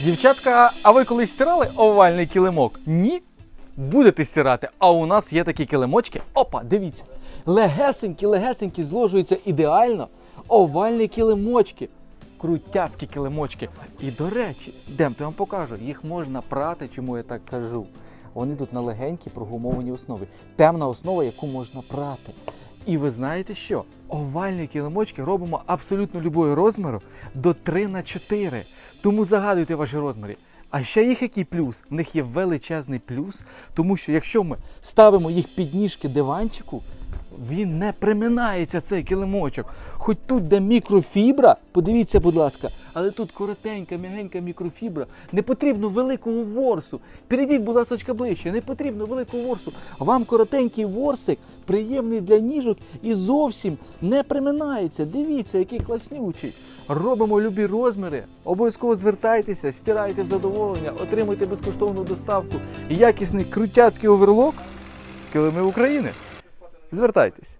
Дівчатка, а ви колись стирали овальний килимок? Ні? Будете стирати. А у нас є такі килимочки. Опа, дивіться. Легесенькі, легесенькі зложуються ідеально. Овальні килимочки. Крутяцькі килимочки. І до речі, демте я вам покажу, їх можна прати, чому я так кажу. Вони тут на легенькій прогумованій основі. Темна основа, яку можна прати. І ви знаєте що? Овальні килимочки робимо абсолютно любого розміру до 3 на 4. Тому загадуйте ваші розміри. А ще їх який плюс? В них є величезний плюс, тому що якщо ми ставимо їх під ніжки диванчику, він не приминається цей килимочок. Хоч тут де мікрофібра, подивіться, будь ласка, але тут коротенька, м'ягенька мікрофібра. Не потрібно великого ворсу. Перейдіть, будь ласка, ближче, не потрібно великого ворсу. Вам коротенький ворсик, приємний для ніжок і зовсім не приминається. Дивіться, який класнючий. Робимо любі розміри. Обов'язково звертайтеся, стирайте в задоволення, отримуйте безкоштовну доставку якісний крутяцький оверлок. Килими України. Звертайтесь.